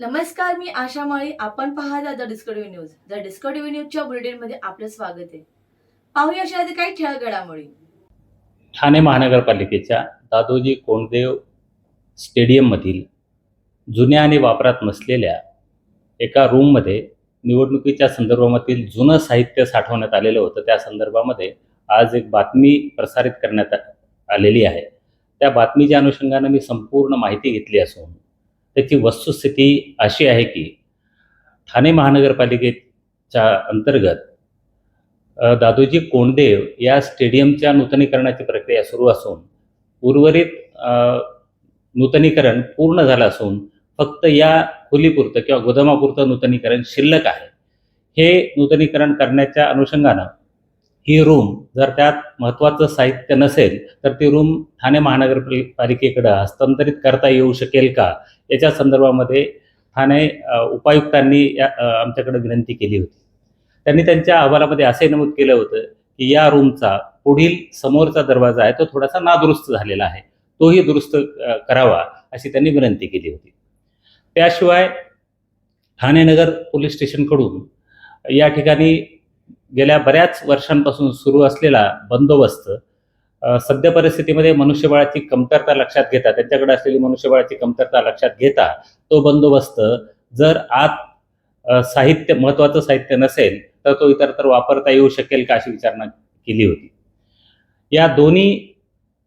नमस्कार मी आशा माळी. आपण पाहता the Discovery news. The Discovery न्यूजच्या बुलेटिनमध्ये आपलं स्वागत आहे. पाहूया अशा काही ठळक घडामोडी ठाणे महानगरपालिकेच्या दादोजी कोंडदेव स्टेडियममधील जुन्या आणि वापरात नसलेल्या एका रूममध्ये निवडणुकीच्या संदर्भामधील जुनं साहित्य साठवण्यात आलेलं होतं. त्या संदर्भामध्ये आज एक बातमी प्रसारित करण्यात आलेली आहे. त्या बातमीच्या अनुषंगानं मी संपूर्ण माहिती घेतली असून त्याची वस्तुस्थिती अशी आहे की ठाणे महानगरपालिकेच्या अंतर्गत दादोजी कोंडदेव या स्टेडियमच्या नूतनीकरणाची प्रक्रिया सुरू असून उर्वरित नूतनीकरण पूर्ण झालं असून फक्त या खोलीपुरतं किंवा गोदामापुरतं नूतनीकरण शिल्लक आहे. हे नूतनीकरण करण्याच्या अनुषंगानं ही रूम जर त्यात महत्त्वाचं साहित्य नसेल तर ती रूम ठाणे महानगरपालिकेकडं हस्तांतरित करता येऊ शकेल का? याच्या संदर्भामध्ये ठाणे उपायुक्तांनी या आमच्याकडे विनंती केली होती. त्यांनी त्यांच्या अहवालामध्ये असे नमूद केलं होतं की या रूमचा पुढील समोरचा दरवाजा आहे तो थोडासा नादुरुस्त झालेला आहे. तोही दुरुस्त करावा अशी त्यांनी विनंती केली होती. त्याशिवाय ठाणे नगर पोलीस स्टेशनकडून या ठिकाणी गेल्या बऱ्याच वर्षांपासून सुरू असलेला बंदोबस्त सध्या सद्य परिस्थितीमध्ये मनुष्यबळाची कमतरता लक्षात घेता त्यांच्याकडे असलेली मनुष्यबळाची कमतरता लक्षात घेता तो बंदोबस्त जर आत साहित्य महत्त्वाचं साहित्य नसेल तर तो इतरत्र वापरता येऊ शकेल का अशी विचारणा केली होती. या दोन्ही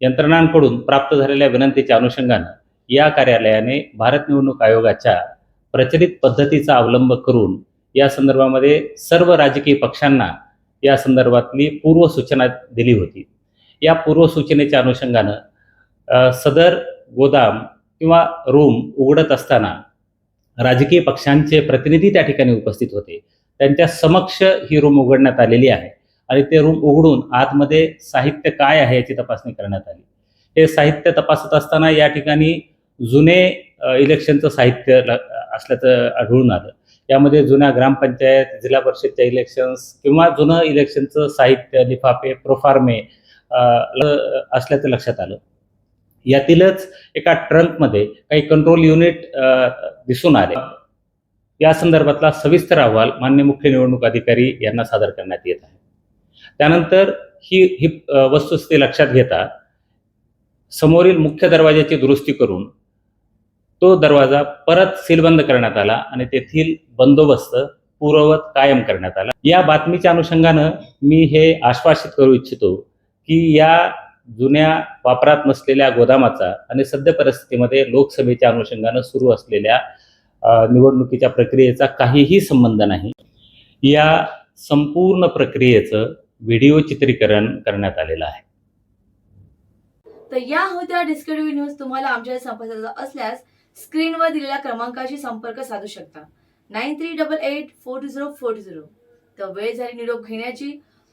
यंत्रणांकडून प्राप्त झालेल्या विनंतीच्या अनुषंगानं या कार्यालयाने भारत निवडणूक आयोगाच्या प्रचलित पद्धतीचा अवलंब करून या संदर्भामध्ये सर्व राजकीय पक्षांना या संदर्भातली पूर्वसूचना दिली होती. या पूर्वसूचनेच्या अनुषंगानं सदर गोदाम किंवा रूम उघडत असताना राजकीय पक्षांचे प्रतिनिधी त्या ठिकाणी उपस्थित होते. त्यांच्या समक्ष ही रूम उघडण्यात आलेली आहे आणि ते रूम उघडून आतमध्ये साहित्य काय आहे याची तपासणी करण्यात आली. हे साहित्य तपासत असताना या ठिकाणी जुने इलेक्शनचं साहित्य ल- असल्याचं आढळून आलं. यामध्ये जुन्या ग्रामपंचायत जिल्हा परिषदच्या इलेक्शन्स किंवा जुनं इलेक्शनचं साहित्य लिफाफे प्रोफार्मे असल्याचं लक्षात आलं. यातीलच एका ट्रंकमध्ये काही कंट्रोल युनिट दिसून आले. या संदर्भातला सविस्तर अहवाल मान्य मुख्य निवडणूक अधिकारी यांना सादर करण्यात येत आहे. त्यानंतर ही ही वस्तुस्थिती लक्षात घेता समोरील मुख्य दरवाजाची दुरुस्ती करून तो दरवाजा परत सीलबंद करण्यात आला आणि तेथील बंदोबस्त पूर्ववत कायम करण्यात आला. या बातमीच्या अनुषंगानं मी हे आश्वासित करू इच्छितो की या जुन्या वापरात नसलेल्या गोदामाचा आणि सद्य परिस्थितीमध्ये लोकसभेच्या अनुषंगानं सुरू असलेल्या निवडणुकीच्या प्रक्रियेचा काहीही संबंध नाही. या संपूर्ण प्रक्रियेचं व्हिडिओ चित्रीकरण करण्यात आलेलं आहे. तर या होत्या डिस्कवरी न्यूज तुम्हाला आमच्या संपर्काचा असल्यास स्क्रीनवर दिलेल्या क्रमांकाशी संपर्क साधू शकता. Nine three double eight four two zero four two zero. तर वेळ झाली निरोप घेण्याची.